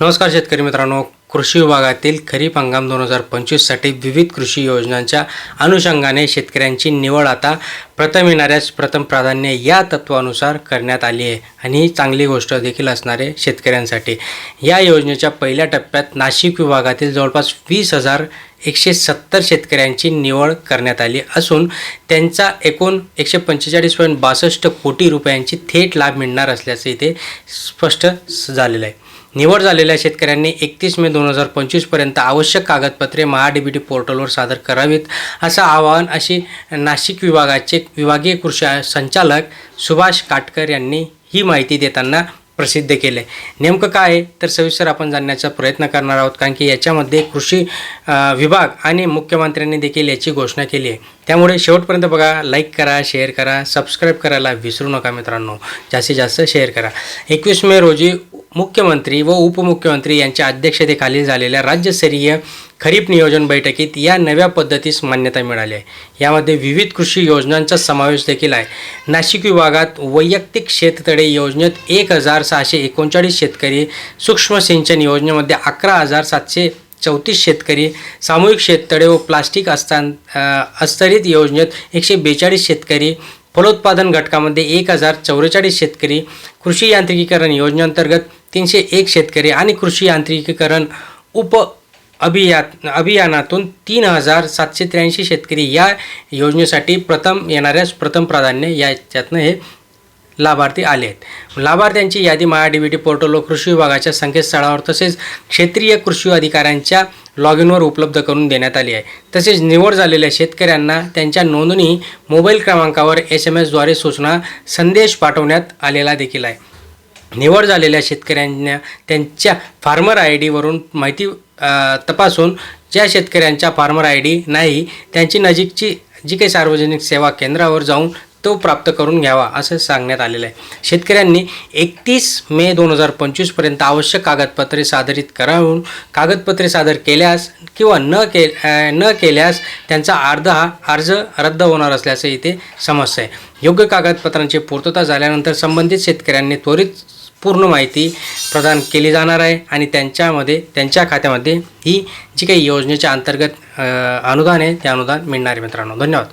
नमस्कार शेतकरी मित्रांनो कृषी विभागातील खरीप हंगाम दोन हजार पंचवीससाठी विविध कृषी योजनांच्या अनुषंगाने शेतकऱ्यांची निवड आता प्रथम येणाऱ्यास प्रथम प्राधान्य या तत्वानुसार करण्यात आली आहे आणि ही चांगली गोष्ट देखील असणारे शेतकऱ्यांसाठी. या योजनेच्या पहिल्या टप्प्यात नाशिक विभागातील जवळपास वीस हजार एकशे सत्तर शेतकऱ्यांची निवड करण्यात आली असून त्यांचा एकूण एकशे पंचेचाळीस पॉईंट बासष्ट कोटी रुपयांची थेट लाभ मिळणार असल्याचं इथे स्पष्ट झालेलं आहे. निवड झालेल्या शेतकऱ्यांनी एकतीस मे दोन हजार पंचवीसपर्यंत आवश्यक कागदपत्रे महाडीबीटी पोर्टलवर सादर करावीत असं आवाहन अशी नाशिक विभागाचे विभागीय कृषी संचालक सुभाष काटकर यांनी ही माहिती देताना प्रसिद्ध केलं. आहे नेमकं काय आहे तर सविस्तर आपण जाणण्याचा प्रयत्न करणार आहोत कारण की याच्यामध्ये कृषी विभाग आणि मुख्यमंत्र्यांनी देखील याची घोषणा केली आहे. त्यामुळे शेवटपर्यंत बघा लाईक करा शेअर करा सबस्क्राईब करायला विसरू नका मित्रांनो. जास्तीत जास्त शेअर करा. एकवीस मे रोजी मुख्यमंत्री व उपमुख्यमंत्री यांच्या अध्यक्षतेखाली झालेल्या राज्यस्तरीय खरीप नियोजन बैठकीत या नव्या पद्धतीस मान्यता मिळाली आहे. यामध्ये विविध कृषी योजनांचा समावेश देखील आहे. नाशिक विभागात वैयक्तिक शेततळे योजनेत एक हजार सहाशे एकोणचाळीस शेतकरी सूक्ष्म सिंचन योजनेमध्ये अकरा हजार सातशे चौतीस शेतकरी सामूहिक शेततळे व प्लास्टिक अस्तान अस्तरित योजनेत एकशे बेचाळीस शेतकरी फलोत्पादन घटकामध्ये एक हजार चौवेचाळीस शेतकरी कृषी यांत्रिकीकरण योजनेअंतर्गत तीनशे एक शेतकरी आणि कृषी यांत्रिकीकरण उप अभियात अभियानातून तीन हजार सातशे त्र्याऐंशी शेतकरी या योजनेसाठी प्रथम येणाऱ्यास प्रथम प्राधान्य याच्यातनं हे लाभार्थी आले आहेत. लाभार्थ्यांची यादी Maha D B T portal व कृषी विभागाच्या संकेतस्थळावर तसेच क्षेत्रीय कृषी अधिकाऱ्यांच्या लॉग इनवर उपलब्ध करून देण्यात आली आहे. तसेच निवड झालेल्या शेतकऱ्यांना त्यांच्या नोंदणी मोबाईल क्रमांकावर एस एम एसद्वारे सूचना संदेश पाठवण्यात आलेला देखील आहे. निवड झालेल्या शेतकऱ्यांना त्यांच्या फार्मर आय डीवरून माहिती तपासून ज्या शेतकऱ्यांच्या फार्मर आय डी नाही त्यांची नजीकची जी काही सार्वजनिक सेवा केंद्रावर जाऊन तो प्राप्त करून घ्यावा असं सांगण्यात आलेलं आहे. शेतकऱ्यांनी एकतीस मे दोन हजार पंचवीसपर्यंत आवश्यक कागदपत्रे सादरित करावून कागदपत्रे सादर केल्यास किंवा न के न केल्यास त्यांचा अर्ध हा अर्ज रद्द होणार असल्याचं इथे समस्या आहे योग्य कागदपत्रांची पूर्तता झाल्यानंतर संबंधित शेतकऱ्यांनी त्वरित पूर्ण माहिती प्रदान केली जाणार आहे आणि त्यांच्यामध्ये त्यांच्या खात्यामध्ये ही जी काही योजनेच्या अंतर्गत अनुदान आहे ते अनुदान मिळणार आहे मित्रांनो. धन्यवाद.